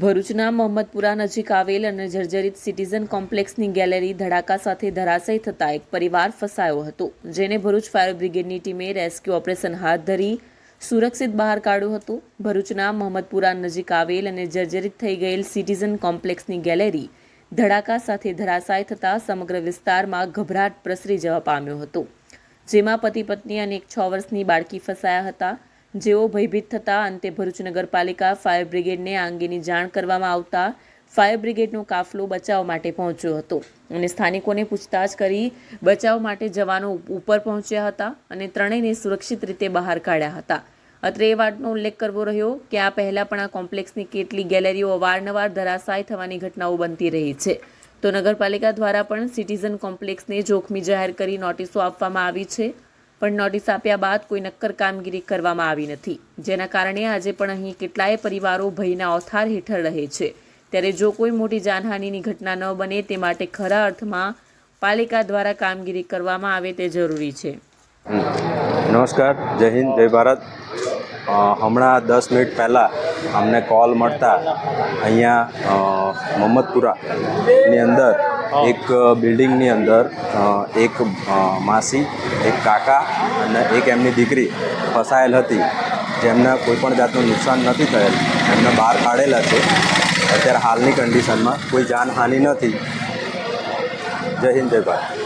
ભરૂચના મોહમ્મદપુરા નજીક આવેલ અને જર્જરિત સિટીઝન કોમ્પ્લેક્સની ગેલેરી ધડાકા સાથે ધરાશયી થતા એક પરિવાર ફસાયો હતો, જેને ભરૂચ ફાયર બ્રિગેડની ટીમે રેસ્ક્યુ ઓપરેશન હાથ ધરી સુરક્ષિત બહાર કાઢ્યું હતું. ભરૂચના મોહમ્મદપુરા નજીક આવેલ અને જર્જરિત થઈ ગયેલ સિટીઝન કોમ્પ્લેક્સની ગેલેરી ધડાકા સાથે ધરાશાય થતાં સમગ્ર વિસ્તારમાં ગભરાટ પ્રસરી જવા પામ્યો હતો, જેમાં પતિ પત્ની અને એક છ વર્ષની બાળકી ફસાયા હતા. જેઓ ભયભીત થતા અંતે ભરૂચ નગરપાલિકા ફાયર બ્રિગેડને આ અંગેની જાણ કરવામાં આવતા ફાયર બ્રિગેડનો કાફલો બચાવ માટે પહોંચ્યો હતો અને સ્થાનિકોને પૂછતાછ કરી બચાવ માટે જવાનો ઉપર પહોંચ્યા હતા અને ત્રણેયને સુરક્ષિત રીતે બહાર કાઢ્યા હતા. અત્રે એ વાતનો ઉલ્લેખ કરવો રહ્યો કે આ પહેલાં પણ આ કોમ્પ્લેક્સની કેટલી ગેલેરીઓ અવારનવાર ધરાશાય થવાની ઘટનાઓ બનતી રહી છે. તો નગરપાલિકા દ્વારા પણ સિટીઝન કોમ્પ્લેક્સને જોખમી જાહેર કરી નોટિસો આપવામાં આવી છે. પણ નોટિસ આપ્યા બાદ કોઈ નક્કર કામગીરી કરવામાં આવી નથી. જેના કારણે આજે પણ અહીં કેટલાય પરિવારો ભયના ઓથાર હેઠળ રહે છે. ત્યારે જો કોઈ મોટી જાનહાનિની ઘટના ન બને તે માટે ખરા અર્થમાં પાલિકા દ્વારા કામગીરી કરવામાં આવે તે જરૂરી છે. નમસ્કાર. જય હિન્દ, જય ભારત. હમણાં દસ મિનિટ પહેલાં અમને કોલ મળતા અહીંયા અ, મોહમ્મદપુરાની અંદર એક બિલ્ડિંગની અંદર એક માસી એક કાકા અને એક એમની દીકરી ફસાયેલ હતી જેમને કોઈ પણ જાતનું નુકસાન નથી થયેલ. એમને બહાર કાઢેલા છે. અત્યારે હાલની કન્ડિશનમાં કોઈ જાનહાનિ નથી. જય હિન્દ જય ભારત.